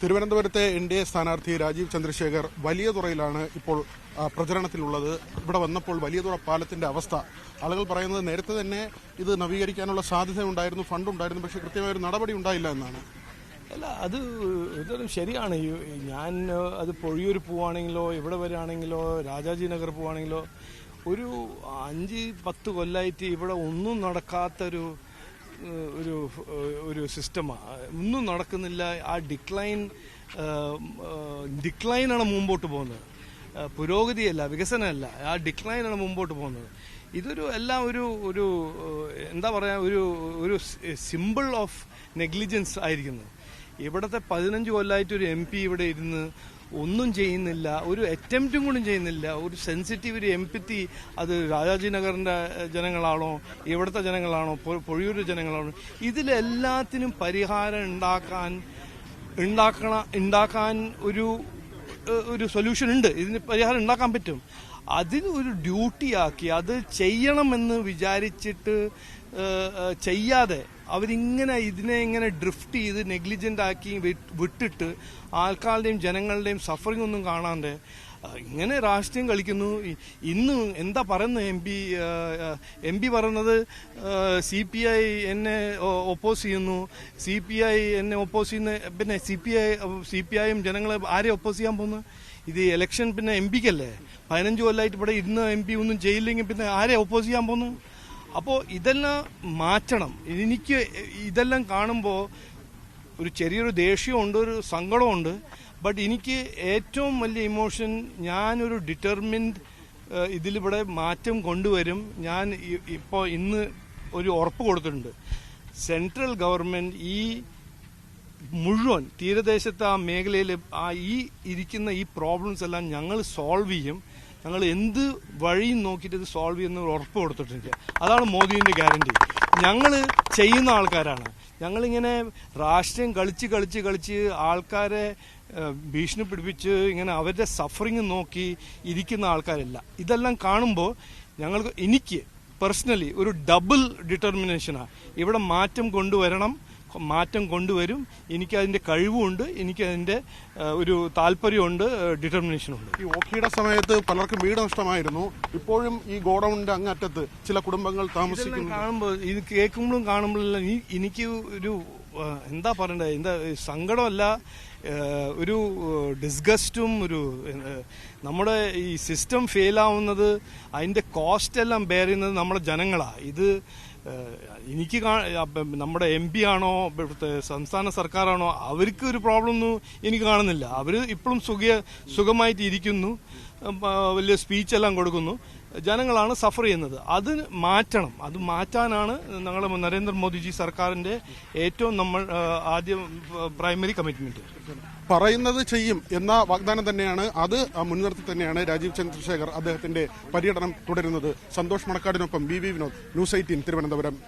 തിരുവനന്തപുരത്തെ N D A സ്ഥാനാർത്ഥി രാജീവ് ചന്ദ്രശേഖർ വലിയ തുറയിലാണ് ഇപ്പോൾ പ്രചരണത്തിലുള്ളത്. ഇവിടെ വന്നപ്പോൾ വലിയ തുറ പാലത്തിന്റെ അവസ്ഥ. ആളുകൾ പറയുന്നത് നേരത്തെ തന്നെ ഇത് നവീകരിക്കാനുള്ള സാധ്യത ഉണ്ടായിരുന്നു ഫണ്ട് ഉണ്ടായിരുന്നു പക്ഷേ കൃത്യമായ ഒരു നടപടി ഉണ്ടായില്ല എന്നാണ്. അല്ല അത് ഇതൊരു ശരിയാണ്. ഞാൻ അത് പൊഴിയൂർ പോവാണെങ്കിലോ ഇവിടെ വരികയാണെങ്കിലോ രാജാജി നഗർ പോവാണെങ്കിലോ ഒരു അഞ്ച് പത്ത് കൊല്ലായിട്ട് ഇവിടെ ഒന്നും നടക്കാത്തൊരു ഒരു ഒരു സിസ്റ്റമാണ് ഒന്നും നടക്കുന്നില്ല. ആ ഡിക്ലൈൻ ഡിക്ലൈനാണ് മുമ്പോട്ട് പോകുന്നത്. പുരോഗതിയല്ല വികസനമല്ല. ആ ഡിക്ലൈനാണ് മുമ്പോട്ട് പോകുന്നത്. ഇതൊരു എല്ലാം ഒരു ഒരു എന്താ പറയുക ഒരു ഒരു സിമ്പിൾ ഓഫ് നെഗ്ലിജൻസ് ആയിരിക്കുന്നത് ഇവിടുത്തെ പതിനഞ്ച് കൊല്ലമായിട്ട് ഒരു എം പി ഇവിടെ ഇരുന്ന് ഒന്നും ചെയ്യുന്നില്ല ഒരു അറ്റംപ്റ്റും കൂടി ചെയ്യുന്നില്ല ഒരു സെൻസിറ്റീവ് ഒരു എംപത്തി അത് രാജാജി നഗറിന്റെ ജനങ്ങളാണോ ഇവിടുത്തെ ജനങ്ങളാണോ പൊഴിയൂർ ജനങ്ങളാണോ ഇതിലെല്ലാത്തിനും പരിഹാരം ഉണ്ടാക്കാൻ ഉണ്ടാക്കണ ഉണ്ടാക്കാൻ ഒരു ഒരു സൊല്യൂഷൻ ഉണ്ട്. ഇതിന് പരിഹാരം ഉണ്ടാക്കാൻ പറ്റും. അതിന് ഒരു ഡ്യൂട്ടിയാക്കി അത് ചെയ്യണമെന്ന് വിചാരിച്ചിട്ട് ചെയ്യാതെ അവരിങ്ങനെ ഇതിനെ ഇങ്ങനെ ഡ്രിഫ്റ്റ് ചെയ്ത് നെഗ്ലിജന്റ് ആക്കി വിട്ടിട്ട് ആൾക്കാരുടെയും ജനങ്ങളുടെയും സഫറിംഗ് ഒന്നും കാണാണ്ട് ഇങ്ങനെ രാഷ്ട്രീയം കളിക്കുന്നു. ഇന്ന് എന്താ പറയുന്നത് എം പി എം പി പറയുന്നത്? സി പി ഐ എന്നെ ഒപ്പോസ് ചെയ്യുന്നു. സി പി ഐ എന്നെ ഒപ്പോസ് ചെയ്യുന്ന പിന്നെ C P I C P ഐയും ജനങ്ങളെ ആരെ ഒപ്പോസ് ചെയ്യാൻ പോകുന്നു? ഇത് ഇലക്ഷൻ പിന്നെ എം പിക്കല്ലേ പതിനഞ്ച് കൊല്ലമായിട്ട് ഇവിടെ ഇരുന്ന് എം പി ഒന്നും ചെയ്യില്ലെങ്കിൽ പിന്നെ ആരെ ഒപ്പോസ് ചെയ്യാൻ പോകുന്നു? അപ്പോൾ ഇതെല്ലാം മാറ്റണം. എനിക്ക് ഇതെല്ലാം കാണുമ്പോൾ ഒരു ചെറിയൊരു ദേഷ്യമുണ്ട് ഒരു സങ്കടമുണ്ട്. ബട്ട് എനിക്ക് ഏറ്റവും വലിയ ഇമോഷൻ ഞാനൊരു ഡിറ്റർമിൻഡ് ഇതിലിവിടെ മാറ്റം കൊണ്ടുവരും. ഞാൻ ഇപ്പോൾ ഇന്ന് ഒരു ഉറപ്പ് കൊടുത്തിട്ടുണ്ട്. സെൻട്രൽ ഗവൺമെന്റ് ഈ മുഴുവൻ തീരദേശത്തെ ആ മേഖലയിൽ ആ ഈ ഇരിക്കുന്ന ഈ പ്രോബ്ലംസ് എല്ലാം ഞങ്ങൾ സോൾവ് ചെയ്യും. ഞങ്ങൾ എന്ത് വഴിയും നോക്കിയിട്ട് ഇത് സോൾവ് ചെയ്യുന്ന ഉറപ്പ് കൊടുത്തിട്ടില്ല. അതാണ് മോദിന്റെ ഗ്യാരണ്ടി ഞങ്ങൾ ചെയ്യുന്ന ആൾക്കാരാണ്. ഞങ്ങളിങ്ങനെ രാഷ്ട്രീയം കളിച്ച് കളിച്ച് കളിച്ച് ആൾക്കാരെ ഭീഷണി പിടിപ്പിച്ച് ഇങ്ങനെ അവരുടെ സഫറിങ് നോക്കി ഇരിക്കുന്ന ആൾക്കാരല്ല. ഇതെല്ലാം കാണുമ്പോൾ ഞങ്ങൾക്ക് എനിക്ക് പേഴ്സണലി ഒരു ഡബിൾ ഡിറ്റർമിനേഷനാണ് ഇവിടെ മാറ്റം കൊണ്ടുവരണം. മാറ്റം കൊണ്ടുവരും. എനിക്കതിന്റെ കഴിവുമുണ്ട് എനിക്ക് അതിന്റെ ഏഹ്, ഒരു താല്പര്യമുണ്ട് ഡിറ്റർമിനേഷനുണ്ട്. ഈ ഓഖിയുടെ സമയത്ത് പലർക്കും വീട് നഷ്ടമായിരുന്നു. ഇപ്പോഴും ഈ ഗോഡൌണിന്റെ അങ്ങറ്റത്ത് ചില കുടുംബങ്ങൾ താമസിക്കുന്നു. കാണുമ്പോൾ ഇത് കേൾക്കുമ്പോഴും കാണുമ്പോഴെല്ലാം ഈ- എനിക്ക് ഒരു എന്താ പറയണ്ടേ എന്താ സങ്കടമല്ല ഒരു ഡിസ്ഗസ്റ്റും ഒരു നമ്മുടെ ഈ സിസ്റ്റം ഫെയിലാവുന്നത് അതിന്റെ അതിന്റെ കോസ്റ്റ് എല്ലാം ബെയർ ചെയ്യുന്നത് നമ്മുടെ ജനങ്ങളാണ് ഇത് എനിക്ക് നമ്മുടെ എം പി ആണോ ഇവിടുത്തെ സംസ്ഥാന സർക്കാരാണോ അവർക്ക് ഒരു പ്രോബ്ലം ഒന്നും എനിക്ക് കാണുന്നില്ല. അവർ ഇപ്പോഴും സുഖ സുഖമായിട്ട് ഇരിക്കുന്നു വലിയ സ്പീച്ചെല്ലാം കൊടുക്കുന്നു. ജനങ്ങളാണ് സഫർ ചെയ്യുന്നത്. അത് മാറ്റണം. അത് മാറ്റാനാണ് ഞങ്ങളുടെ നരേന്ദ്രമോദിജി സർക്കാരിന്റെ ഏറ്റവും നമ്മൾ ആദ്യം പ്രൈമറി കമ്മിറ്റ്മെന്റ് പറയുന്നത് ചെയ്യും എന്ന വാഗ്ദാനം തന്നെയാണ് അത് മുൻനിർത്തി തന്നെയാണ് രാജീവ് ചന്ദ്രശേഖർ അദ്ദേഹത്തിന്റെ പര്യടനം തുടരുന്നത്. Santhosh മണക്കാടിനൊപ്പം B V Vinod news eighteen Thiruvananthapuram.